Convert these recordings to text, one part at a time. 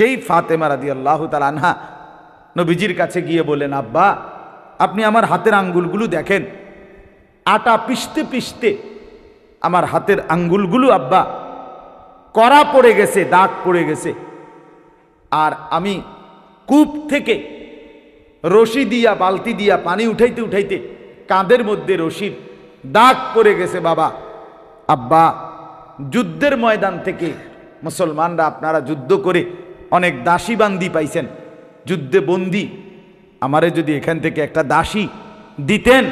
সেই ফাতেমা রাদি আল্লাহ তাল আনহা নবীজির কাছে গিয়ে বললেন, আব্বা, আপনি আমার হাতের আঙ্গুলগুলো দেখেন। আটা পিষতে পিষতে আমার হাতের আঙ্গুলগুলো, আব্বা, কড়া পড়ে গেছে, দাগ পড়ে গেছে। আর আমি কূপ থেকে রশি দিয়া, বালতি দিয়া, পানি উঠাইতে উঠাইতে কাঁধের মধ্যে রশির দাগ পড়ে গেছে, বাবা। আব্বা, যুদ্ধের ময়দান থেকে মুসলমানরা আপনারা যুদ্ধ করে অনেক দাসী বান্দি পাইছেন। যুদ্ধে বন্দি। আমারে যদি এখান থেকে একটা দাসী দিতেন,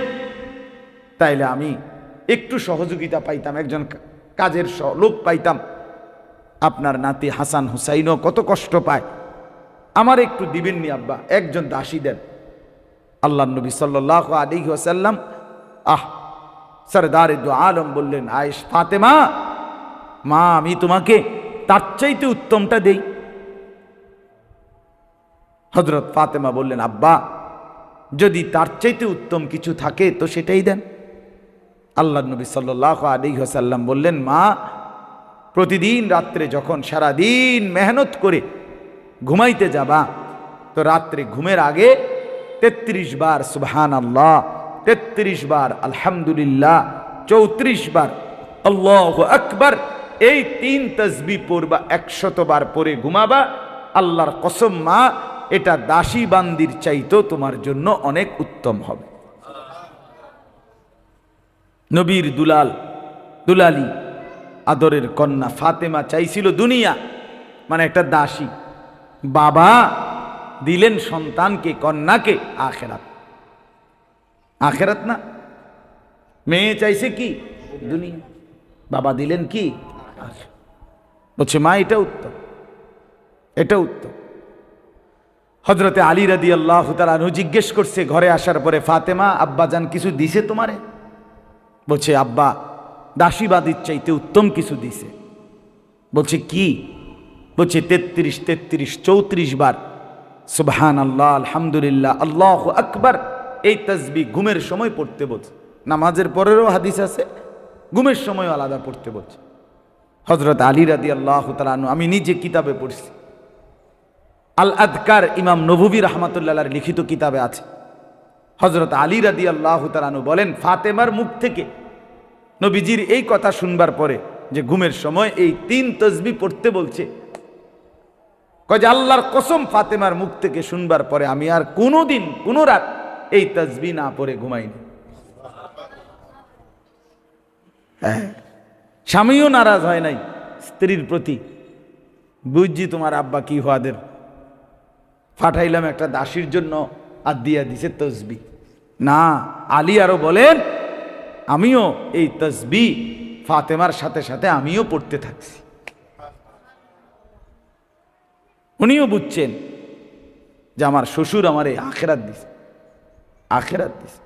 তাইলে আমি একটু সহযোগিতা পাইতাম, একজন কাজের লোক পাইতাম। আপনার নাতি হাসান হুসাইনও কত কষ্ট পায়। আমার একটু দিবেননি আব্বা, একজন দাসী দেন। আল্লাহ নবী সাল্লাহ আলী ওসাল্লাম আহ, সরদার দু আলম বললেন, আয়েশ ফাতেমা, মা, আমি তোমাকে তার চাইতে উত্তমটা দেই। হজরত ফাতেমা বললেন, আব্বা, যদি তার চাইতে উত্তম কিছু থাকে তো সেটাই দেন। আল্লাহ নবী সাল্লাহ আলী হাসাল্লাম বললেন, মা, প্রতিদিন রাত্রে যখন সারা দিন মেহনত করে ঘুমাইতে যাবা, তো রাত্রে ঘুমের আগে তেত্রিশ বার সুবহান আল্লাহ তেত্রিশ বার আলহামদুলিল্লাহ, চৌত্রিশ বার আল্লাহ আকবার, এই তিন তসবি পড়বা একশত বার পরে ঘুমাবা, আল্লাহর কসম মা এটা দাসী বান্দির চাইতেও তোমার জন্য অনেক উত্তম হবে। নবীর দুলাল, দুলালি, আদরের কন্যা ফাতেমা চাইছিল দুনিয়া মানে একটা দাসী। বাবা দিলেন সন্তানকে, কন্যাকে, আখেরাত। আখেরাত না? মেয়ে চাইছে কি? দুনিয়া। বাবা দিলেন কি? বলছে, মা, এটা উত্তম। এটা উত্তম। হজরতে আলী রাদি আল্লাহ তালু জিজ্ঞেস করছে, ঘরে আসার পরে ফাতেমা, আব্বাজান কিছু দিছে তোমারে? বলছে, আব্বা, দাসীবাদীর চাইতে উত্তম কিছু দিছে। বলছে, কি? বলছে, তেত্রিশ তেত্রিশ, চৌত্রিশ বার সুবহান আল্লাহ আলহামদুলিল্লাহ, আল্লাহ আকবার, এই তসবি ঘুমের সময় পড়তে বলছে নামাজের পরেরও হাদিস আছে, ঘুমের সময় আলাদা পড়তে বলছে হজরত আলী রাদি আল্লাহ তালানু আমি নিজে কিতাবে পড়ছি। আল আদকার ইমাম নবুবী রহমতুল্লাহর লিখিত কিতাবে আছে। হজরত আলী রাদি আল্লাহ তালানু বলেন, ফাতেমার মুখ থেকে নবীজির এই কথা শুনবার পরে যে ঘুমের সময় এই তিন তসবি পড়তে বলছে, কয় যে আল্লাহর কসম ফাতেমার মুখ থেকে শুনবার পরে আমি আর কোনো দিন কোনো রাত এই তসবি না পড়ে ঘুমাইনি। হ্যাঁ স্বামীও নারাজ হয় নাই, স্ত্রীর প্রতি। বুঝছি তোমার আব্বা কি হওয়াদের। পাঠাইলাম একটা দাসীর জন্য আর দিয়া দিছে তসবি। না, আলী আরও বলেন, আমিও এই তসবি ফাতেমার সাথে সাথে আমিও পড়তে থাকছি। উনিও বুঝছেন যে আমার শ্বশুর আমার এই আখেরাত দিছে। আখেরাত দিছে।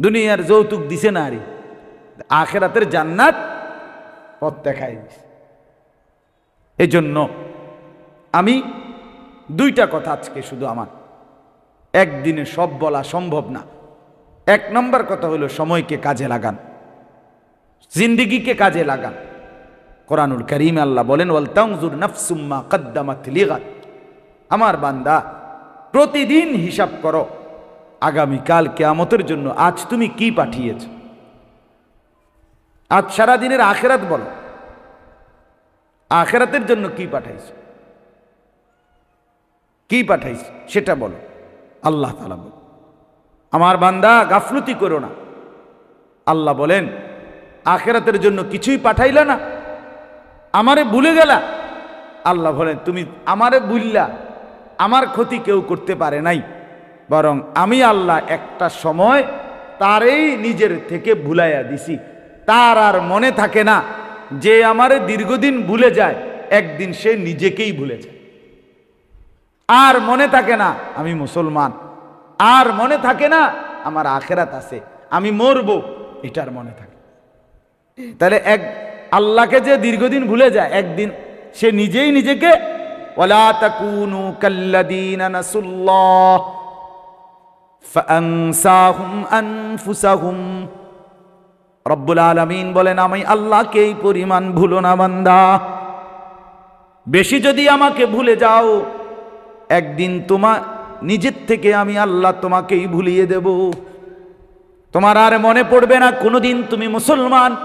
দুনিয়ার যৌতুক দিছে না আরে। আখেরাতের জান্নাত পথ দেখাই দিছে। এই জন্য আমি দুইটা কথা আজকে শুধু আমার। একদিনে সব বলা সম্ভব না। এক নম্বর কথা হলো সময়কে কাজে লাগান। জিন্দিগিকে কাজে লাগান। কোরআনুল করিম আল্লাহ বলেন, ওয়াল তাংজুর নাফসুম্মা কদ্দামাত লিগাত আমার বান্দা, প্রতিদিন হিসাব করো আগামীকাল কেয়ামতের জন্য আজ তুমি কি পাঠিয়েছ? আজ সারা দিনের আখেরাত বলো। আখেরাতের জন্য কি পাঠাইছ? কি পাঠাইছ সেটা বলো। আল্লাহ তালা বল। আমার বান্দা গাফলতি করো না। আল্লাহ বলেন, আখেরাতের জন্য কিছুই পাঠাইলা না। আমারে ভুলে গেলা। আল্লাহ বলেন, তুমি আমারে ভুললা। আমার ক্ষতি কেউ করতে পারে নাই। বরং আমি আল্লাহ একটা সময় তারেই নিজের থেকে ভুলাইয়া দিছি। তার আর মনে থাকে না যে আমারে দীর্ঘদিন ভুলে যায়, একদিন সে নিজেকেই ভুলে যায়। আর মনে থাকে না, আমি মুসলমান। আর মনে থাকে না, আমার আখেরাত আছে, আমি মরবো, এটার মনে থাকে। তাহলে এক, আল্লাহকে যে দীর্ঘদিন ভুলে যায়, একদিন সে নিজেই নিজেকে রব্বুল আলামিন বলেন, আমি আল্লাহকে এই পরিমাণ ভুলো না, বান্দা। বেশি যদি আমাকে ভুলে যাও একদিন তোমা, নিজের থেকে আমি আল্লাহ তোমাকেই ভুলিয়ে দেব। তোমার আর মনে পড়বে না, কোনোদিন তুমি মুসলমান।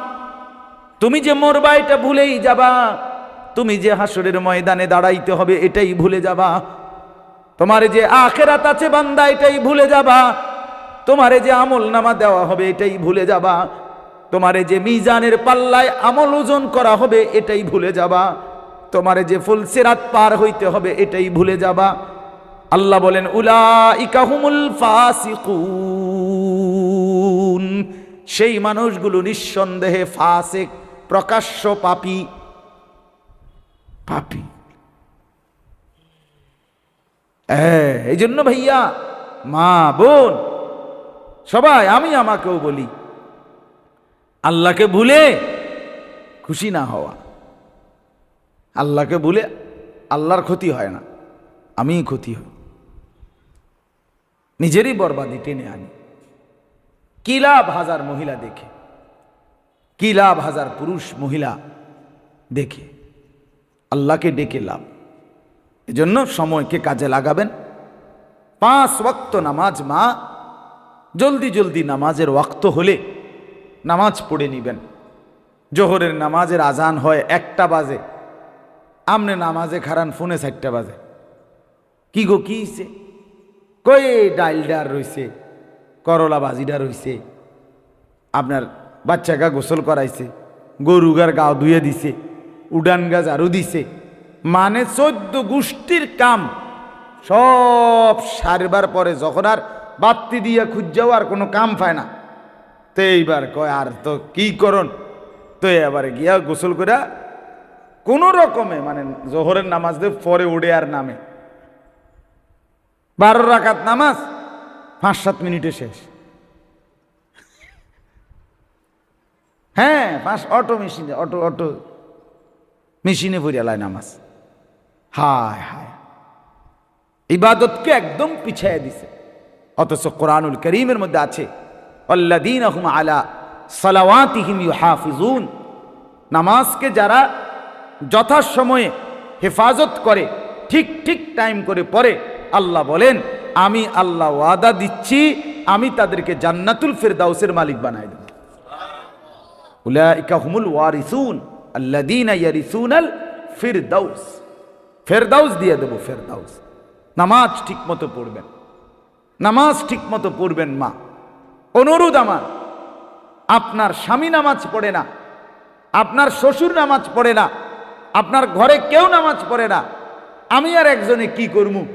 তুমি যে মরবা, এটা ভুলেই যাবা। তুমি যে হাসরের ময়দানে দাঁড়াইতে হবে, এটাই ভুলে যাবা। তোমার যে আখেরাত আছে বান্দা, এটাই ভুলে যাবা। তোমারে যে আমল নামা দেওয়া হবে, এটাই ভুলে যাবা। তোমারে যে মিজানের পাল্লায় আমল ওজন করা হবে, এটাই ভুলে যাবা। তোমারে যে ফুল সিরাত পার হইতে হবে এটাই ভুলে যাবা। আল্লাহ বলেন উলা ইকাহুমুল ফাসিকুন। সেই মানুষগুলো নিঃসন্দেহে ফাসেক, প্রকাশ্য পাপি। পাপি। এই জন্য ভাইয়া, মা, বোন, সবাই, আমি আমাকেও বলি, আল্লাহকে ভুলে খুশি না হওয়া। আল্লাহকে ভুলে আল্লাহর ক্ষতি হয় না, আমিই ক্ষতি হই। নিজেরই বরবাদি টেনে আনি। কি লাভ হাজার মহিলা দেখে? কি লাভ হাজার পুরুষ মহিলা দেখে? আল্লাহকে ডেকে লাভ। এজন্য সময়কে কাজে লাগাবেন। পাঁচ ওয়াক্ত নামাজ মা, জলদি জলদি নামাজের ওয়াক্ত হলে নামাজ পড়ে নিবেন। জোহরের নামাজের আজান হয় একটা বাজে। আমনে নামাজে খারান, ফোনে চারটা বাজে। কি গো, কি হইছে? কই ডাইলডার রইছে, করলা বাজিডা রইছে। আপনার বাচ্চাগা গোসল করাইছে, গরুগার গাও ধুয়ে দিছে, উডান গাছ আরও দিছে। মানে চোদ্দ গোষ্ঠীর কাম, সব সারবার পরে যখন আর বাত্তি দিয়ে খুঁজাও আর কোনো কাম পায় না। তো এইবার কয়, আর তো কি করন তো এবারে গিয়া গোসল করে কোনো রকমে মানে জোহরের নামাজ দিয়ে পরে উড়ে আর নামে। বারো রাকাত নামাজ, পাঁচ সাত মিনিটে শেষ। হ্যাঁ পাঁচ, অটো মেশিনে, অটো অটো মেশিনে পড়িয়ালায় নামাজ। হায় হায়। ইবাদতকে একদম পিছাইয়া দিছে। অথচ কোরআনুল করিমের মধ্যে আছে অল্লাদিন আহম আলা সালাওয়াতিহিম ইউহাফিজুন। নামাজকে যারা যথাসময়ে হেফাজত করে, ঠিক ঠিক টাইম করে পরে আল্লাহ বলেন, আমি আল্লাহ ওয়াদা দিচ্ছি, আমি তাদেরকে জান্নাতুল ফেরদাউসের মালিক বানাই দেব। উলাইকা হুমুল ওয়ারিসুন আল্লাদিনা ইয়ারিসুনাল ফিরদাউস। ফেরদাউস দিয়ে দেবো ফেরদাউস। নামাজ ঠিক মতো পড়বেন। নামাজ ঠিক মতো পড়বেন মা। অনুরোধ আমার, আপনার স্বামী নামাজ পড়ে না, আপনার শ্বশুর নামাজ পড়ে না আপনার ঘরে কেউ নামাজ পড়ে না। আমি আর একজনে কি করমু?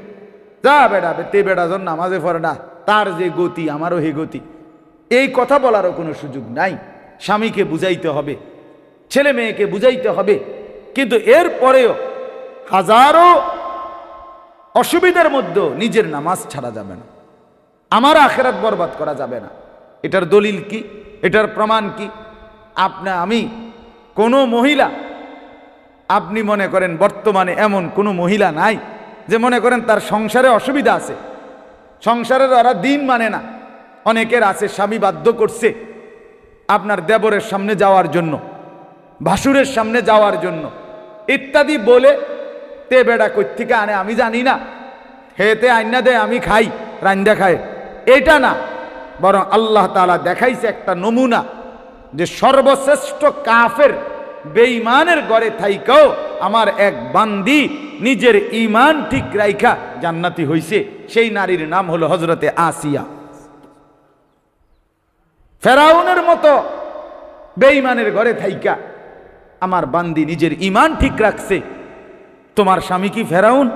যা বেড়া তে বেড়া জন নামাজে পড়ে না। তার যে গতি, আমারও হে গতি। এই কথা বলারও কোনো সুযোগ নাই। স্বামীকে বুঝাইতে হবে, ছেলে মেয়েকে বুঝাইতে হবে। কিন্তু এর পরেও হাজারো অসুবিধার মধ্যেও নিজের নামাজ ছাড়া যাবে না। আমার আখেরাত বরবাদ করা যাবে না। এটার দলিল কি? এটার প্রমাণ কি? আপনা, আমি কোনো মহিলা আপনি মনে করেন বর্তমানে এমন কোনো মহিলা নাই যে মনে করেন তার সংসারে অসুবিধা আছে। সংসারের ওরা দিন মানে না। অনেকের আছে, স্বামী বাধ্য করছে আপনার দেবরের সামনে যাওয়ার জন্য, ভাসুরের সামনে যাওয়ার জন্য। ইত্যাদি বলে তে বেড়া থেকে আনে, আমি জানি না। হেতে আইনা দেয়, আমি খাই, রান্দা খায়। এটা না, বরং আল্লাহ তালা দেখাইছে একটা নমুনা যে সর্বশ্রেষ্ঠ কাফের বেঈমানের গড়ে থাইকাও আমার এক বান্দি নিজের ইমান ঠিক রাইখা জান্নাতি হইছে। সেই নারীর নাম হলো হজরতে আসিয়া। ফেরাউনের মতো বেঈমানের ঘরে থাইকা আমার বান্দি নিজের ইমান ঠিক রাখছে। তোমার স্বামী কি ফেরাউন?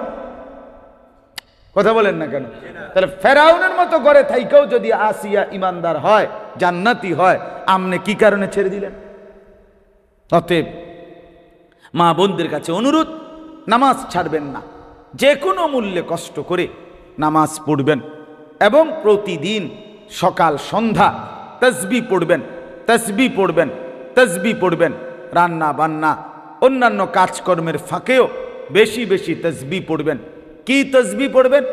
কথা বলেন না কেন? তাহলে ফেরাউনের মতো ঘরে থাইকাও যদি আসিয়া ইমানদার হয়, জান্নাতি হয়, আমনে কি কারণে ছেড়ে দিলেন? অতএব মা বোনদের কাছে অনুরোধ, নামাজ ছাড়বেন না। যে কোনো মূল্যে কষ্ট করে নামাজ পড়বেন এবং প্রতিদিন সকাল, সন্ধ্যা তসবি পড়বেন তসবি পড়বেন তসবি পড়বেন। রান্না বান্না, অন্যান্য কাজকর্মের ফাঁকেও বেশি বেশি তসবি পড়বেন। কি তসবি পড়বেন?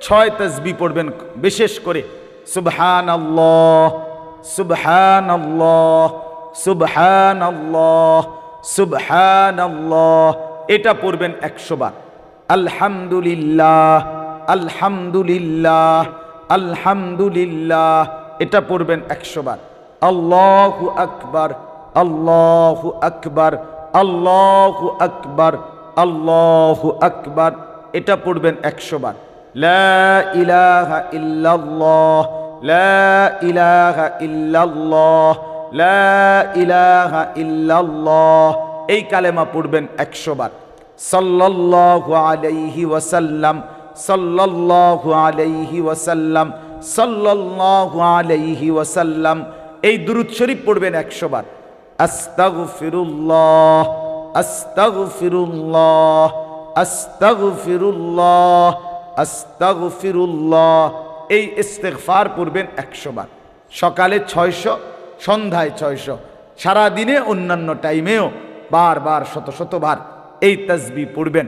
ছয় তসবি পড়বেন বিশেষ করে। সুবহান আল্লাহ সুবহান আল্লাহ সুবহান আল্লাহ সুবহান আল্লাহ এটা পড়বেন একশো বার। আলহামদুলিল্লাহ আলহামদুলিল্লাহ আলহামদুলিল্লাহ। এটা পড়বেন একশো বার। আল্লাহু আকবার আল্লাহু আকবার আল্লাহু আকবার আল্লাহু আকবার। এটা পড়বেন একশো বার। ইলাহা ইল্লাল্লাহ, লা ইলাহা ইল্লাল্লাহ। ইলাহা ইল্লাল্লাহ। এই কালেমা পড়বেন একশো বার। সাল্লাল্লাহু আলাইহি ওয়াসাল্লাম, সাল্লাল্লাহু আলাইহি ওয়াসাল্লাম, সাল্লাল্লাহু আলাইহি ওয়াসাল্লাম। এই দুরুদ শরীফ পড়বেন একশো বার। আস্তাগফিরুল্লাহ আস্তাগফিরুল্লাহ আস্তাগফিরুল্লাহ আস্তাগফিরুল্লাহ। এই ইস্তেগফার পড়বেন একশো বার। সকালে ছয়শো সন্ধ্যায় ছয়শো। সারাদিনে অন্যান্য টাইমেও বারবার শত শতবার এই তসবি পড়বেন।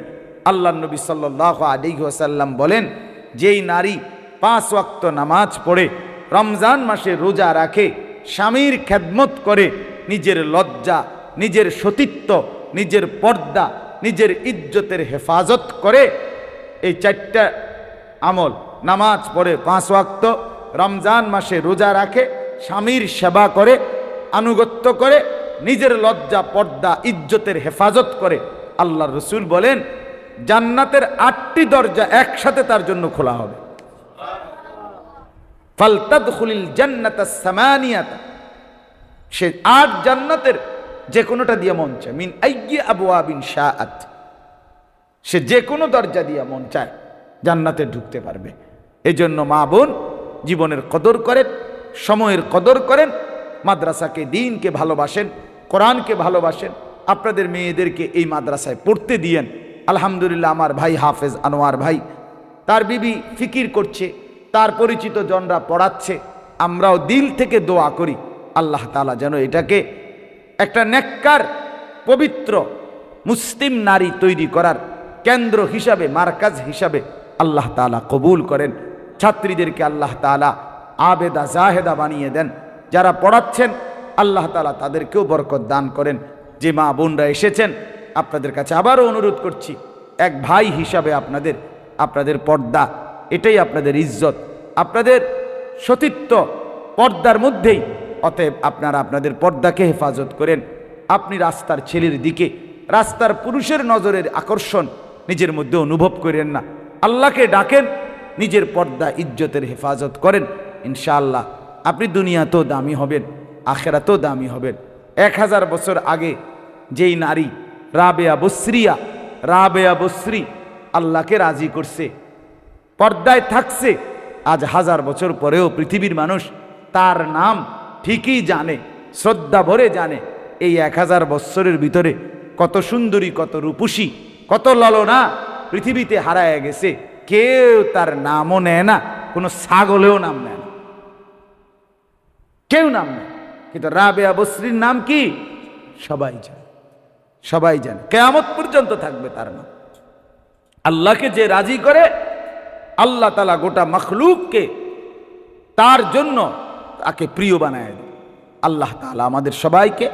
আল্লাহ নবী সাল্লাহ আলী ওসাল্লাম বলেন, যেই নারী পাঁচ ওয়াক্ত নামাজ পড়ে, রমজান মাসে রোজা রাখে, স্বামীর খেদমত করে, নিজের লজ্জা, নিজের সতীত্ব, নিজের পর্দা, নিজের ইজ্জতের হেফাজত করে এই চারটা আমল, নামাজ পড়ে পাঁচ ওয়াক্ত, রমজান মাসে রোজা রাখে স্বামীর সেবা করে, আনুগত্য করে, নিজের লজ্জা, পর্দা, ইজ্জতের হেফাজত করে আল্লাহ রসুল বলেন, জান্নাতের আটটি দরজা একসাথে তার জন্য খোলা হবে। সে আট জান্নাতের যে কোনোটা দিয়ে মন চায়। মিন আইয়ি আবওয়াবিন শাআত। সে যে কোনো দরজা দিয়ে মন চায়, জান্নাতে ঢুকতে পারবে। এই জন্য মা বোন জীবনের কদর করেন সময়ের কদর করেন, মাদ্রাসাকে, দিনকে ভালোবাসেন, কোরআনকে ভালোবাসেন। আপনাদের মেয়েদেরকে এই মাদ্রাসায় পড়তে দিয়েন। আলহামদুলিল্লাহ, আমার ভাই হাফেজ আনোয়ার ভাই, তার বিবি ফিকির করছে, তার পরিচিত জনরা পড়াচ্ছে, আমরাও দিল থেকে দোয়া করি। আল্লাহ তালা যেন এটাকে একটা নেককার, পবিত্র, মুসলিম নারী তৈরি করার কেন্দ্র হিসাবে, মার্কাজ হিসাবে আল্লাহ তালা কবুল করেন। ছাত্রীদেরকে আল্লাহ তালা আবেদা জাহেদা বানিয়ে দেন। যারা পড়াচ্ছেন, আল্লাহ তালা তাদেরকেও বরকত দান করেন। যে মা বোনরা এসেছেন, আপনাদের কাছে আবারও অনুরোধ করছি, এক ভাই হিসাবে আপনাদের আপনাদের পর্দা, এটাই আপনাদের ইজ্জত। আপনাদের সতীত্ব পর্দার মধ্যেই, অতএব আপনারা আপনাদের পর্দাকে হেফাজত করেন। আপনি রাস্তার ছেলের দিকে, রাস্তার পুরুষের নজরের আকর্ষণ নিজের মধ্যে অনুভব করেন না। আল্লাহকে ডাকেন, নিজের পর্দা ইজ্জতের হেফাজত করেন। ইনশাআল্লাহ। আপনি দুনিয়াতেও দামি হবেন, আখেরাতেও দামি হবেন। এক হাজার বছর আগে যেই নারী রাবেয়া বসরিয়া, রাবেয়া বসরি আল্লাহকে রাজি করছে, পর্দায় থাকছে, আজ হাজার বছর পরেও পৃথিবীর মানুষ তার নাম ঠিকই জানে, শ্রদ্ধা ভরে জানে। এই এক হাজার বৎসরের ভিতরে কত সুন্দরী, কত রূপসী, কত ললনা পৃথিবীতে হারায় গেছে। কেউ তার নামও নেয় না, কোনো ছাগলেও নাম নেয় না। কেউ নাম নেয় কিন্তু রাবেয়া বসরির নাম কি? সবাই জানে। সবাই জানে। কেয়ামত পর্যন্ত থাকবে তার নাম। আল্লাহকে যে রাজি করে, আল্লাহ তালা গোটা মখলুককে তার জন্য তাকে প্রিয় বানায় দেন আল্লাহ তালা আমাদের সবাইকে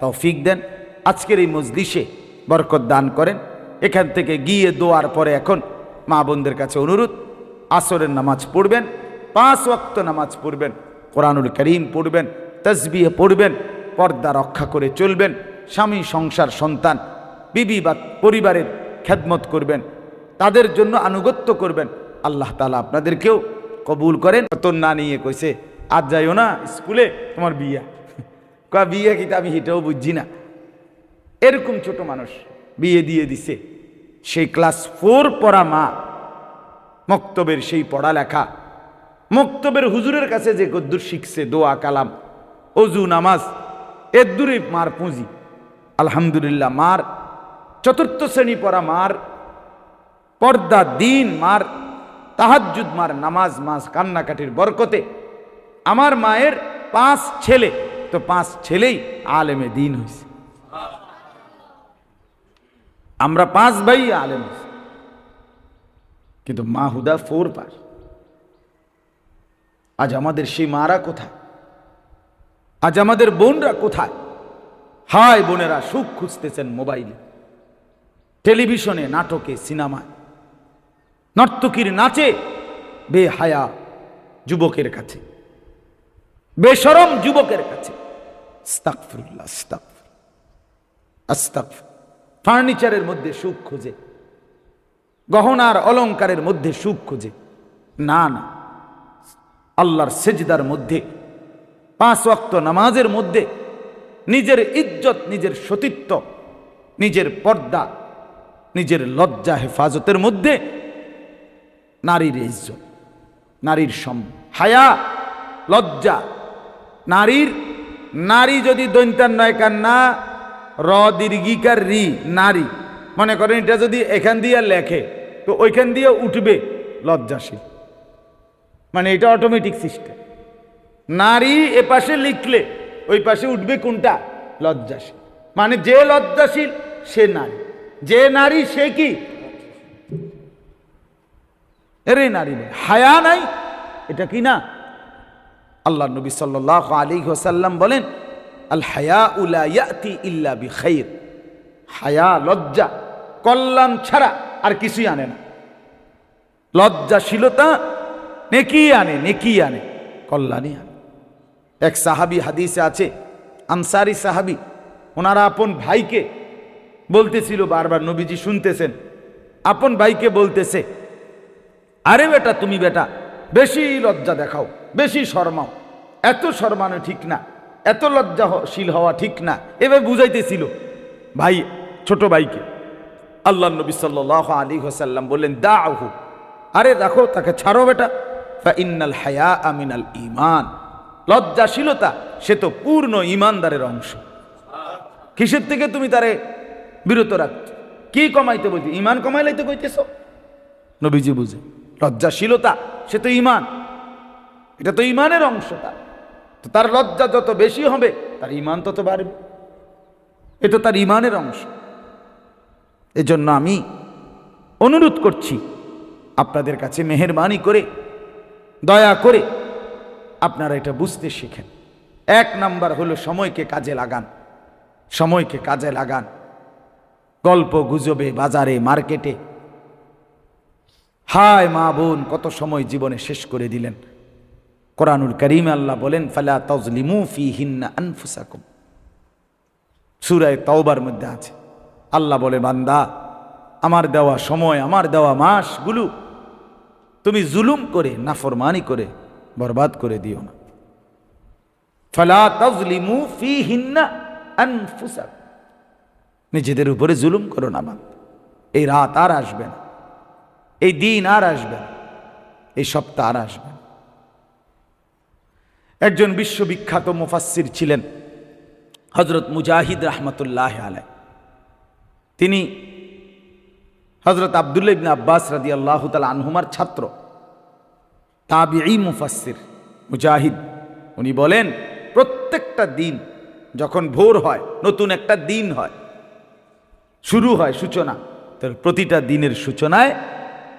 তৌফিক দেন। আজকের এই মজলিসে বরকত দান করেন। এখান থেকে গিয়ে দোয়ার পরে এখন মা বোনদের কাছে অনুরোধ, আসরের নামাজ পড়বেন, পাঁচ ওয়াক্ত নামাজ পড়বেন। কোরআনুল করিম পড়বেন তসবিহে পড়বেন, পর্দা রক্ষা করে চলবেন, স্বামী, সংসার, সন্তান, বিবি বা পরিবারের খেদমত করবেন, তাদের জন্য আনুগত্য করবেন। আল্লাহ তালা আপনাদেরকেও কবুল করেন। বেতন না নিয়ে কইছে আজ যাইও না স্কুলে, তোমার বিয়া। কয়া, বিয়ে কিন্তু আমি হেঁটেও বুঝছি না। এরকম ছোট মানুষ বিয়ে দিয়ে দিছে। সেই ক্লাস ফোর পড়া মা, মক্তবের সেই পড়ালেখা মক্তবের হুজুরের কাছে যে গদ্দুর শিখছে, দোয়া, কালাম, অজু, নামাজ, এর দূরে মার পুঁজি। আলহামদুলিল্লাহ, মার, চতুর্থ শ্রেণি পড়া মার, পর্দা, দিন মার, তাহাজ্জুদ মার, নামাজ মাস, কান্নাকাটির বরকতে। আমার মায়ের পাঁচ ছেলে, তো পাঁচ ছেলেই আলেমে দিন হয়েছে আমরা পাঁচ ভাই আলেম কিন্তু মা হুদা ফোর পাস আজ আমাদের সেই মারা কোথায়? আজ আমাদের বোনরা কোথায়? হায় বোনেরা, সুখ খুঁজতেছেন মোবাইলে, টেলিভিশনে, নাটকে, সিনেমায়। নর্তকীর নাচে, বেহায়া যুবকের কাছে। বেসরম যুবকের কাছে। ফার্নিচারের মধ্যে সুখ খোঁজে। গহনার অলংকারের মধ্যে সুখ খোঁজে। না না। আল্লাহর সেজদার মধ্যে, পাঁচ ওয়াক্ত নামাজের মধ্যে নিজের ইজ্জত, নিজের সতীত্ব, নিজের পর্দা, নিজের লজ্জা, হেফাজতের মধ্যে নারীর ইজ্জত, নারীর সম, হায়া, লজ্জা। নারীর, নারী যদি দৈন্তার নয়কার না র দীর্ঘিকার রি, নারী। মনে করেন এটা যদি এখান দিয়ে লেখে, তো ওইখান দিয়ে উঠবে লজ্জাশীল। মানে এটা অটোমেটিক সিস্টেম নারী এ পাশে লিখলে, ওই পাশে উঠবে কোনটা? লজ্জাশীল। মানে যে লজ্জাশীল, সে নারী। যে নারী, সে কি? এরে নারী নেই হায়া নাই? এটা কি না? আল্লাহ নবী সাল্লাহ আলী হোসাল্লাম বলেন, আল হায়া উলা ইয়াতি ইল্লা বি খাইর। হায়া, লজ্জা, কল্যাণ ছাড়া আর কিছুই আনে না। লজ্জাশীলতা নেকি আনে নেকি আনে। কল্যাণী আনে। এক সাহাবি হাদিসে আছে, আনসারি সাহাবি, ওনারা আপন ভাইকে বলতেছিল বারবার, নবীজি শুনতেছেন। আপন ভাইকে বলতেছে, আরে বেটা, তুমি বেটা, বেশি লজ্জা দেখাও, বেশি শর্মাও। এত শর্মানো ঠিক না, এত লজ্জাশীল হওয়া ঠিক না। এভাবে বুঝাইতেছিল ভাই, ছোট ভাইকে। আল্লাহ নবী সাল্লাহ আলী হোসাল্লাম বললেন দা আহু আরে রাখো, তাকে ছাড়ো বেটা। ফা ইন্নাল হায়া আমিনাল ইমান লজ্জাশীলতা, সে তো পূর্ণ ইমানদারের অংশ। কিসের থেকে তুমি তারে বিরত রাখত কি কমাইতে বলছি? ইমান কমাইলাইতে কইতেছ? নবীজি বুঝে। লজ্জাশীলতা, সে তো ইমান এটা তো ইমানের অংশ তার। তো তার লজ্জা যত বেশি হবে, তার ইমান তত বাড়বে। এটা তার ইমানের অংশ। এজন্য আমি অনুরোধ করছি, আপনাদের কাছে মেহরবানি করে দয়া করে আপনারা এটা বুঝতে শিখেন। এক নাম্বার হলো সময়কে কাজে লাগান। সময়কে কাজে লাগান। গল্প গুজবে, বাজারে, মার্কেটে। হায় মা বোন, কত সময় জীবনে শেষ করে দিলেন। কোরআনুল করিম আল্লাহ বলেন, ফালা তজলিমু ফি হিন্না আনফুসাকুম। সুরায় তওবার মধ্যে আছে। আল্লাহ বলে, বান্দা, আমার দেওয়া সময়, আমার দেওয়া মাসগুলো তুমি জুলুম করে, নাফরমানি করে, বরবাদ করে দিও না। ফালা ফি হিন্না নিজেদের উপরে জুলুম করো না বান্দা এই রাত আর আসবে না। এই দিন আর আসবে না। এই সপ্তাহ আর আসবে না। একজন বিশ্ববিখ্যাত মুফাসসির ছিলেন হজরত মুজাহিদ রহমতুল্লাহ আলাই তিনি হজরত আবদুল্লা ইবিন আব্বাস রাদি আল্লাহ তালা আনহুমার ছাত্র তাবিই মুফাসসির, মুজাহিদ। উনি বলেন, প্রত্যেকটা দিন যখন ভোর হয়, নতুন একটা দিন হয়, শুরু হয় সূচনা। তো প্রতিটা দিনের সূচনায়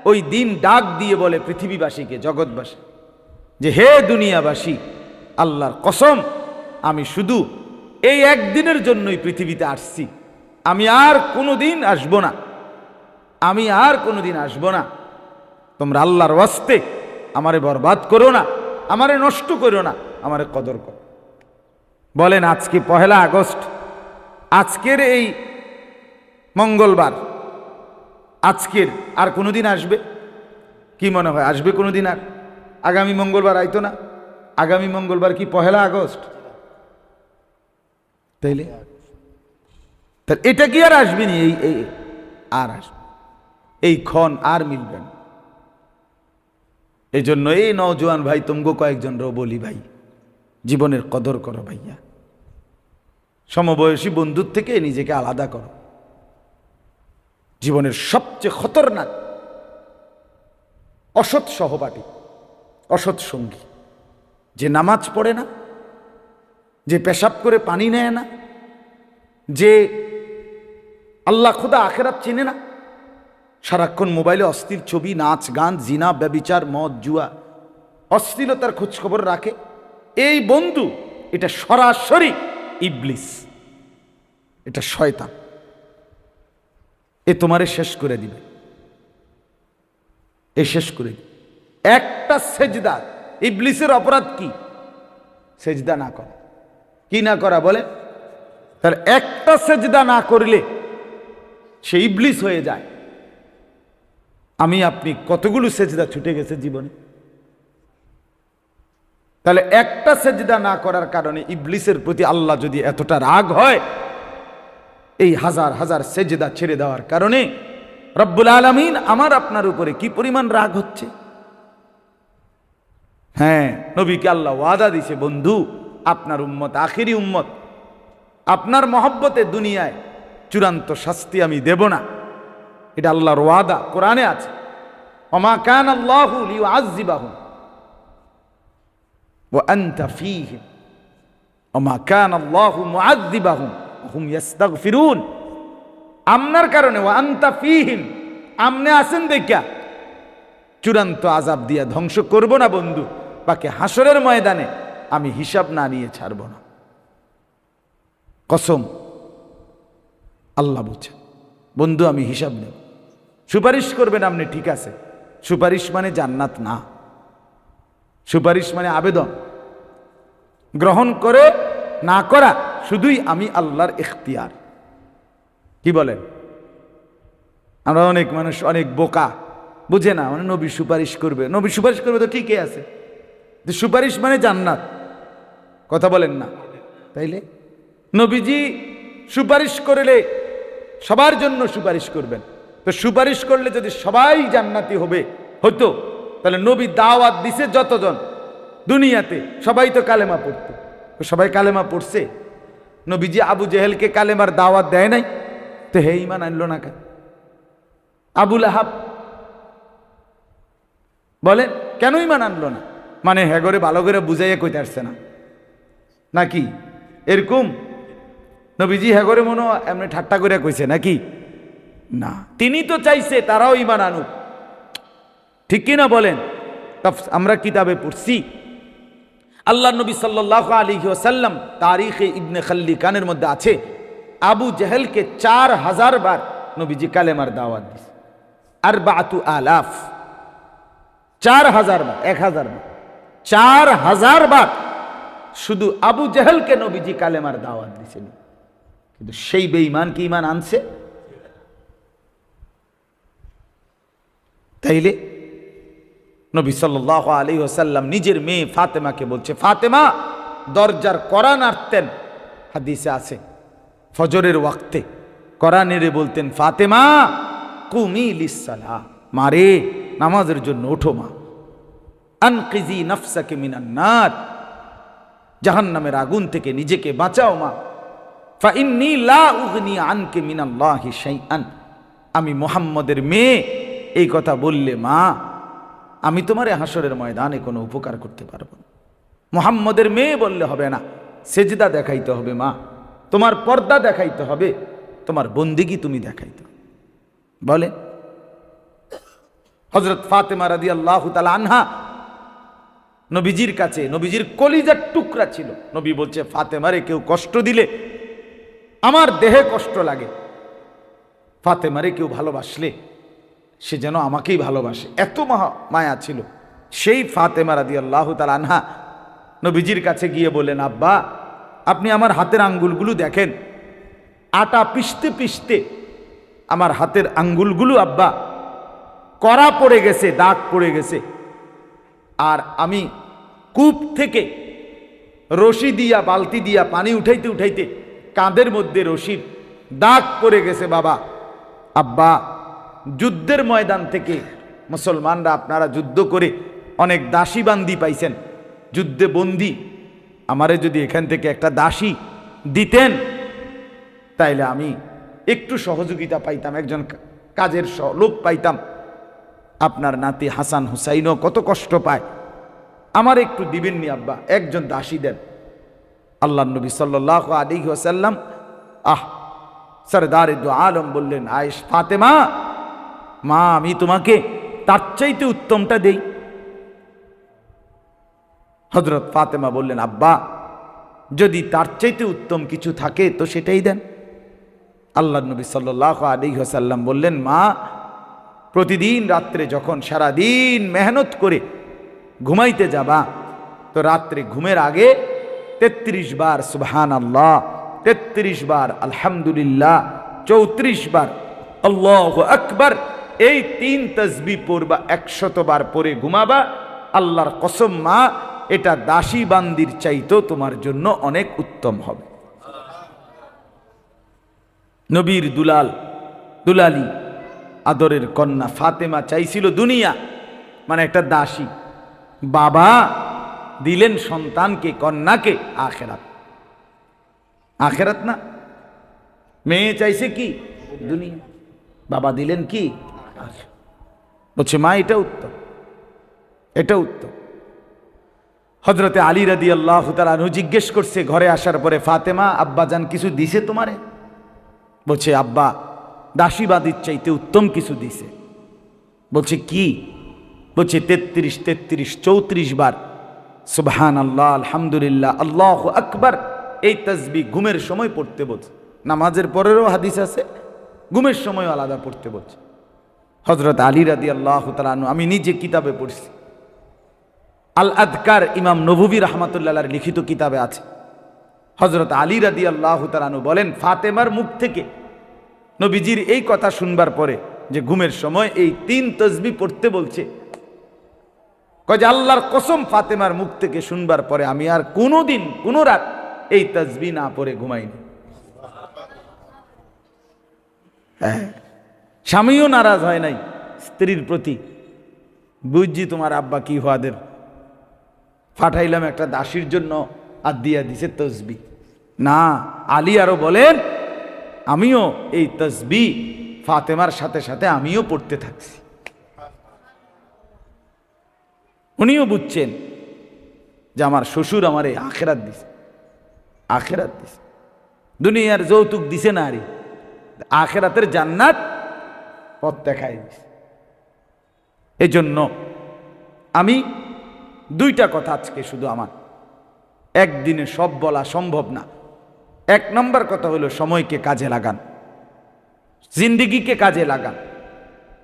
ওই দিন ডাক দিয়ে বলে পৃথিবীবাসীকে, জগৎবাসী, যে, হে দুনিয়াবাসী, আল্লাহর কসম, আমি শুধু এই একদিনের জন্যই পৃথিবীতে আসছি। আমি আর কোনো দিন আসব না। আমি আর কোনো দিন আসব না। তোমরা আল্লাহর ওয়াস্তে আমারে বরবাদ করো না, আমারে নষ্ট করো না, আমারে কদর করো। বলেন, আজকে পহেলা আগস্ট, আজকের এই মঙ্গলবার, আজকের আর কোনোদিন আসবে? কি মনে হয়, আসবে কোনোদিন আর? আগামী মঙ্গলবার আইতো না, আগামী মঙ্গলবার কি পহেলা আগস্ট? তাইলে? এটা কি আর আসবে নি, এই এই, আর আসবে? এই ক্ষণ আর মিলবে না। এই জন্য, এই নওজোয়ান ভাই, তুমগো কয়েকজন রো বলি ভাই, জীবনের কদর করো ভাইয়া। সমবয়সী বন্ধুর থেকে নিজেকে আলাদা করো। জীবনের সবচেয়ে খতরনাক, অসৎ সহপাঠী, অসৎ সঙ্গী, যে নামাজ পড়ে না, যে পেশাব করে পানি নেয় না, যে আল্লাহ খুদা আখেরাত চিনে না সারাক্ষণ মোবাইলে অস্থির ছবি, নাচ, গান, জিনা, ব্যবিচার, মদ, জুয়া। অস্থিরতার খোঁজখবর রাখে। এই বন্ধু, এটা সরাসরি ইবলিস। এটা শয়তান। এ তোমারে শেষ করে দিবে। এ শেষ করে একটা সেজদা। ইবলিসের অপরাধ কি? সেজদা না করা। কি না করা বলে তার একটা সেজদা না করলে সে ইবলিস হয়ে যায়। আমি আপনি কতগুলো সেজদা ছুটে গেছে জীবনে? তাহলে একটা সেজদা না করার কারণে ইবলিসের প্রতি আল্লাহ যদি এতটা রাগ হয়, এই হাজার হাজার সেজদা ছেড়ে দেওয়ার কারণে রব্বুল আলমিন আমার আপনার উপরে কি পরিমাণ রাগ হচ্ছে? হ্যাঁ নবীকে আল্লাহ ওয়াদা দিছে, বন্ধু, আপনার উম্মত আখিরি উম্মত, আপনার মহব্বতে দুনিয়ায় চূড়ান্ত শাস্তি আমি দেব না। এটা আল্লাহর ওয়াদা, কোরআনে আছে। অমা কান আল্লাহু আজিবাহু ও কান হুম কারণে ও আন্তা ফিহিম। আমনে আছেন দেখা চূড়ান্ত আজাব দিয়া ধ্বংস করব না বন্ধু। বাকি হাসরের ময়দানে আমি হিসাব না নিয়ে ছাড়ব না। কসম। আল্লাহ বুঝে বন্ধু আমি হিসাব নেব। সুপারিশ করবেন আপনি, ঠিক আছে। সুপারিশ মানে জান্নাত না। সুপারিশ মানে আবেদন। গ্রহণ করে, না করা, শুধুই আমি আল্লাহর এখতিয়ার কি বলেন? আমরা অনেক মানুষ অনেক বোকা। বুঝে না মানে নবী সুপারিশ করবে। নবী সুপারিশ করবে তো ঠিকই আছে। সুপারিশ মানে জান্নাত। কথা বলেন না। তাইলে? নবীজি সুপারিশ করলে সবার জন্য সুপারিশ করবেন। তো সুপারিশ করলে যদি সবাই জান্নাতি হবে হতো তাহলে নবী দাওয়াত দিছে যতজন দুনিয়াতে, সবাই তো কালেমা পড়তো। সবাই কালেমা পড়ছে। নবীজি আবু জেহেলকে কালেমার দাওয়াত দেয় নাই। তো হে ইমান আনলো না কেন? আবুল আহাব বলে, কেন ইমান আনলো না? মানে হ্যাগরে ভালো করে বুঝাইয়া কইতে আসছে না। নাকি? এরকম? নবীজি হ্যাগরে মনে হয় এমনি ঠাট্টা করে কইছে, নাকি? না। তিনি তো চাইছে তারাও ইমান আনুক। ঠিক কিনা বলেন? আমরা কিতাবে পড়ছি। আল্লাহ নবী সাল্লাহ আলী ওসাল্লাম তারিখে ইবনে খাল্লি কানের মধ্যে আছে। আবু জেহেলকে চার হাজার বার নবীজি কালেমার দাওয়াত দিস আর বাতু আলাফ। চার হাজার বার, এক হাজার বার। চার হাজার বার শুধু আবু জেহেলকে নবীজি কালেমার দাওয়াত দিয়েছিল কিন্তু সেই বেঈমান কি ইমান আনছে? তাইলে নবী সাল্লাহ আলী ওসাল্লাম নিজের মেয়ে ফাতেমাকে বলছে, ফাতেমা, দরজার করা নাড়তেন হাদিসে আছে, ফজরের ওয়াক্তে করানেরে বলতেন, ফাতেমা, কুমি লিসালা মারে, নামাজের জন্য ওঠো মা। আনকিজি নফসাকে মিনান্নার জাহান্নামের আগুন থেকে নিজেকে বাঁচাও মা। ফাইন্নি লা উগনি আনকে মিনাল্লাহি আমি মোহাম্মদের মেয়ে এই কথা বললে মা, আমি তোমার হাসরের ময়দানে কোনো উপকার করতে পারব না। মোহাম্মদের মেয়ে বললে হবে না, সেজদা দেখাইতে হবে মা, তোমার পর্দা দেখাইতে হবে, তোমার বন্দিগি তুমি দেখাইতে বলে হজরত ফাতেমা রাদি আল্লাহ আনহা নবীজির কাছে, নবীজির কলিজার টুকরা ছিল। নবী বলছে, ফাতেমারে, কেউ কষ্ট দিলে, আমার দেহে কষ্ট লাগে। ফাতেমারে কেউ ভালোবাসলে সে যেন আমাকেই ভালোবাসে। এত মহা মায়া ছিল। সেই ফাতেমা রাদি আল্লাহ আনহা নবীজির কাছে গিয়ে বলেন আব্বা, আপনি আমার হাতের আঙ্গুলগুলো দেখেন। আটা পিষতে পিষতে আমার হাতের আঙ্গুলগুলো, আব্বা, কড়া পড়ে গেছে, দাগ পড়ে গেছে। আর আমি কূপ থেকে রশি দিয়া, বালতি দিয়া, পানি উঠাইতে উঠাইতে কাঁধের মধ্যে রশির দাগ পড়ে গেছে, বাবা। আব্বা যুদ্ধের ময়দান থেকে মুসলমানরা আপনারা যুদ্ধ করে অনেক দাসী বান্দি পাইছেন। যুদ্ধে বন্দি। আমারে যদি এখান থেকে একটা দাসী দিতেন, তাইলে আমি একটু সহযোগিতা পাইতাম, একজন কাজের লোক পাইতাম। আপনার নাতি হাসান হুসাইনও কত কষ্ট পায়। আমার একটু দিবেননি আব্বা, একজন দাসী দেন। আল্লাহ নবী সাল্লাহ আলী ওসাল্লাম আহ, সরদার দু আলম বললেন, আয়েশ ফাতেমা মা, আমি তোমাকে তার চাইতে উত্তমটা দেই। হজরত ফাতেমা বললেন, আব্বা, যদি তার চাইতে উত্তম কিছু থাকে তো সেটাই দেন। আল্লাহ নবী সাল্লাহ আলী হাসাল্লাম বললেন, মা, প্রতিদিন রাত্রে যখন সারাদিন মেহনত করে ঘুমাইতে যাবা, তো রাত্রে ঘুমের আগে তেত্রিশ বার সুবহান আল্লাহ তেত্রিশ বার আলহামদুলিল্লাহ, চৌত্রিশ বার আল্লাহ আকবার এই তিন তসবি পড়বা একশত বার পরে ঘুমাবা। আল্লাহর কসম মা, এটা দাসী বান্দির চাইতো তোমার জন্য অনেক উত্তম হবে। নবীর দুলাল, দুলালি, আদরের কন্যা ফাতেমা চাইছিল দুনিয়া মানে একটা দাসী। বাবা দিলেন সন্তানকে, কন্যাকে, আখেরাত। আখেরাত না। মেয়ে চাইছে কি? দুনিয়া। বাবা দিলেন কি। বলছে, মা, এটা উত্তম। এটা উত্তম। হজরতে আলী রাদি আল্লাহ তালু জিজ্ঞেস করছে, ঘরে আসার পরে ফাতেমা, আব্বাজান কিছু দিছে তোমারে? বলছে, আব্বা, দাসীবাদীর চাইতে উত্তম কিছু দিছে। বলছে, কি? বলছে, তেত্রিশ তেত্রিশ, চৌত্রিশ বার সুবহান আল্লাহ আলহামদুলিল্লাহ, আল্লাহ আকবার, এই তসবি ঘুমের সময় পড়তে বলছে। নামাজের পরেরও হাদিস আছে, ঘুমের সময় আলাদা পড়তে বলছে। হজরত আলী রাদি আল্লাহ তালানু আমি নিজে কিতাবে পড়ছি। আল আদকার ইমাম নবুবী রহমাতুল্লাহ লিখিত কিতাবে আছে। হজরত আলী রাদি আল্লাহ তালানু বলেন, ফাতেমার মুখ থেকে নবীজির এই কথা শুনবার পরে যে ঘুমের সময় এই তিন তসবি পড়তে বলছে, কয় আল্লাহর কসম ফাতেমার মুখ থেকে শুনবার পরে আমি আর কোনো দিন কোনো রাত এই তসবি না পড়ে ঘুমাইনি। হ্যাঁ। স্বামীও নারাজ হয় নাই, স্ত্রীর প্রতি। বুঝছি তোমার আব্বা কি হওয়াদের ফাটাইলাম একটা দাসীর জন্য আর দিয়া দিছে তসবি। না, আলী আরও বলেন, আমিও এই তসবি ফাতেমার সাথে সাথে আমিও পড়তে থাকছি। উনিও বুঝছেন যে আমার শ্বশুর আমার এই আখেরাত দিছে। আখেরাত দিছে। দুনিয়ার যৌতুক দিছে না আরে। আখেরাতের জান্নাত পথ দেখাই দিছে। এজন্য আমি দুইটা কথা আজকে শুধু আমার। একদিনে সব বলা সম্ভব না। এক নম্বর কথা হলো সময়কে কাজে লাগান। জিন্দিগিকে কাজে লাগান।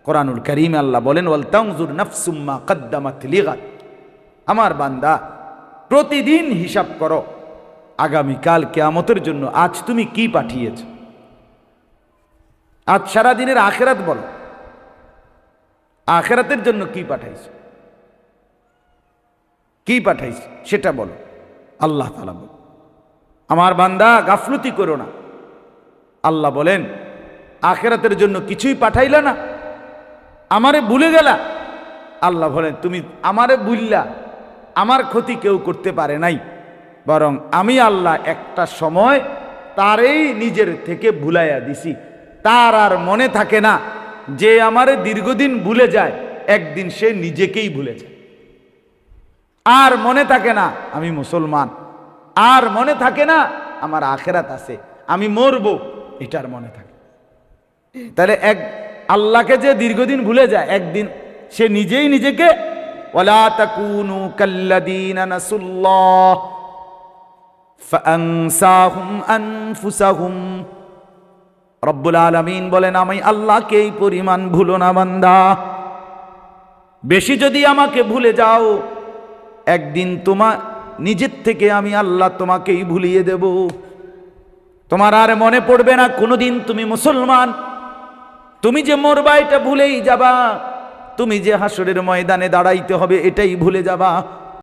কোরআনুল করিম আল্লাহ বলেন, ওয়াল তাংজুর নাফসুম্মা কদ্দামাত লিগাত আমার বান্দা, প্রতিদিন হিসাব করো, আগামীকাল কেয়ামতের জন্য আজ তুমি কি পাঠিয়েছ? আজ সারা দিনের আখেরাত বলো। আখেরাতের জন্য কি পাঠাইছ? কি পাঠাইছ? সেটা বলো। আল্লাহ তালা বল। আমার বান্দা, গাফলতি করো না। আল্লাহ বলেন, আখেরাতের জন্য কিছুই পাঠাইলা না। আমারে ভুলে গেলা। আল্লাহ বলেন, তুমি আমারে ভুললা। আমার ক্ষতি কেউ করতে পারে নাই। বরং আমি আল্লাহ একটা সময় তারেই নিজের থেকে ভুলাইয়া দিছি। তার আর মনে থাকে না যে আমারে দীর্ঘদিন ভুলে যায়, একদিন সে নিজেকেই ভুলে যায়। আর মনে থাকে না, আমি মুসলমান। আর মনে থাকে না, আমার আখেরাত আছে, আমি মরবো, এটার মনে থাকে। তাহলে এক, আল্লাহকে যে দীর্ঘদিন ভুলে যায়, একদিন সে নিজেই নিজেকে, ওয়ালা তাকুনু রব্বুল আলামিন বলেন, আমি আল্লাহকে এই পরিমাণ ভুলো না, বান্দা। বেশি যদি আমাকে ভুলে যাও, একদিন তোমার নিজের থেকে আমি আল্লাহ তোমাকেই ভুলিয়ে দেব। তোমার আর মনে পড়বে না, কোনোদিন তুমি মুসলমান। তুমি যে মরবা, এটা ভুলেই যাবা। তুমি যে হাসরের ময়দানে দাঁড়াইতে হবে, এটাই ভুলে যাবা।